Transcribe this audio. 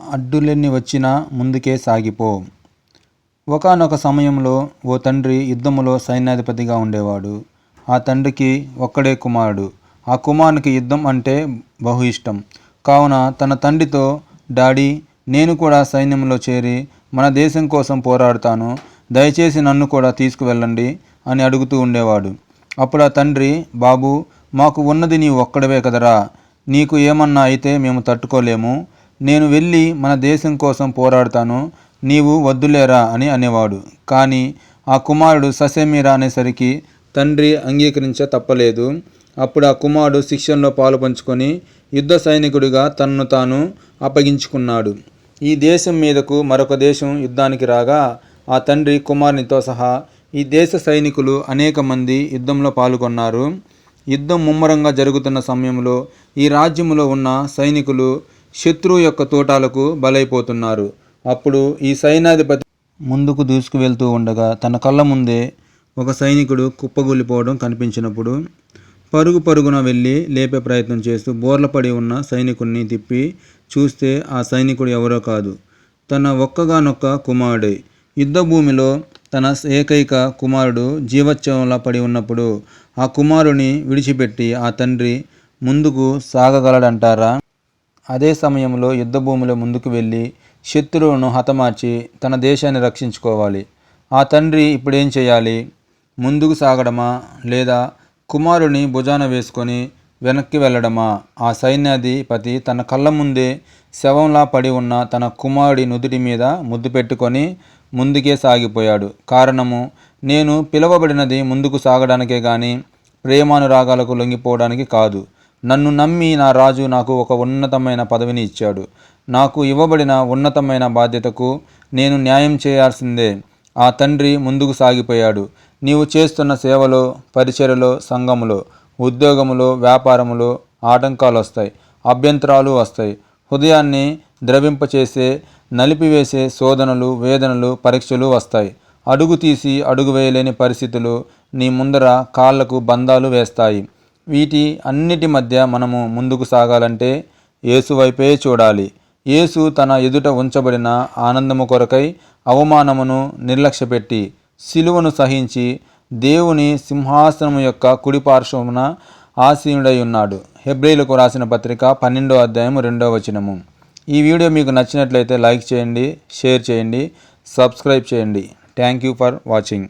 అడ్డులెన్ని వచ్చినా ముందుకే సాగిపో. ఒకానొక సమయంలో ఓ తండ్రి యుద్ధములో సైన్యాధిపతిగా ఉండేవాడు. ఆ తండ్రికి ఒక్కడే కుమారుడు. ఆ కుమారునికి యుద్ధం అంటే బహు ఇష్టం. కావున తన తండ్రితో డాడీ నేను కూడా సైన్యంలో చేరి మన దేశం కోసం పోరాడుతాను. దయచేసి నన్ను కూడా తీసుకువెళ్ళండి అని అడుగుతూ ఉండేవాడు. అప్పుడు ఆ తండ్రి బాబు మాకు ఉన్నది నీ ఒక్కడవే కదరా. నీకు ఏమన్నా అయితే మేము తట్టుకోలేము. నేను వెళ్ళి మన దేశం కోసం పోరాడతాను నీవు వద్దులేరా అని అనేవాడు. కానీ ఆ కుమారుడు ససేమిరా అనేసరికి తండ్రి అంగీకరించ తప్పలేదు. అప్పుడు ఆ కుమారుడు శిక్షణలో పాలు పంచుకొని యుద్ధ సైనికుడిగా తనను తాను అప్పగించుకున్నాడు. ఈ దేశం మీదకు మరొక దేశం యుద్ధానికి రాగా ఆ తండ్రి కుమారునితో సహా ఈ దేశ సైనికులు అనేక మంది యుద్ధంలో పాల్గొన్నారు. యుద్ధం ముమ్మరంగా జరుగుతున్న సమయంలో ఈ రాజ్యంలో ఉన్న సైనికులు శత్రువు యొక్క తోటాలకు బలైపోతున్నారు. అప్పుడు ఈ సైన్యాధిపతి ముందుకు దూసుకు వెళ్తూ ఉండగా తన కళ్ళ ముందే ఒక సైనికుడు కుప్పగూలిపోవడం కనిపించినప్పుడు పరుగు పరుగున వెళ్ళి లేపే ప్రయత్నం చేస్తూ బోర్లపడి ఉన్న సైనికుడిని తిప్పి చూస్తే ఆ సైనికుడు ఎవరో కాదు. తన ఒక్కగానొక్క కుమారుడే. యుద్ధ భూమిలో తన ఏకైక కుమారుడు జీవోత్సవంలా పడి ఉన్నప్పుడు ఆ కుమారుని విడిచిపెట్టి ఆ తండ్రి ముందుకు సాగగలడంటారా? అదే సమయంలో యుద్ధభూమిలో ముందుకు వెళ్ళి శత్రువును హతమార్చి తన దేశాన్ని రక్షించుకోవాలి. ఆ తండ్రి ఇప్పుడేం చేయాలి? ముందుకు సాగడమా? లేదా కుమారుని భుజాన వేసుకొని వెనక్కి వెళ్ళడమా? ఆ సైన్యాధిపతి తన కళ్ళ ముందే శవంలా పడి ఉన్న తన కుమారుడి నుదుటి మీద ముద్దు పెట్టుకొని ముందుకే సాగిపోయాడు. కారణము నేను పిలువబడినది ముందుకు సాగడానికే కానీ ప్రేమానురాగాలకు లొంగిపోవడానికి కాదు. నన్ను నమ్మి నా రాజు నాకు ఒక ఉన్నతమైన పదవిని ఇచ్చాడు. నాకు ఇవ్వబడిన ఉన్నతమైన బాధ్యతకు నేను న్యాయం చేయాల్సిందే. ఆ తండ్రి ముందుకు సాగిపోయాడు. నీవు చేస్తున్న సేవలో పరిచర్యలో సంఘములో ఉద్యోగములో వ్యాపారములో ఆటంకాలు వస్తాయి అభ్యంతరాలు వస్తాయి. హృదయాన్ని ద్రవింపచేసే నలిపివేసే శోధనలు వేదనలు పరీక్షలు వస్తాయి. అడుగు తీసి అడుగు వేయలేని పరిస్థితులు నీ ముందర కాళ్ళకు బంధాలు వేస్తాయి. వీటి అన్నిటి మధ్య మనము ముందుకు సాగాలంటే యేసు వైపే చూడాలి. యేసు తన ఎదుట ఉంచబడిన ఆనందము కొరకై అవమానమును నిర్లక్ష్యపెట్టి సిలువను సహించి దేవుని సింహాసనము యొక్క కుడిపార్శ్వమున ఆసీనుడై ఉన్నాడు హెబ్రిలకు రాసిన పత్రిక పన్నెండో అధ్యాయం రెండో వచనము. ఈ వీడియో మీకు నచ్చినట్లయితే లైక్ చేయండి షేర్ చేయండి సబ్స్క్రైబ్ చేయండి. Thank you for watching.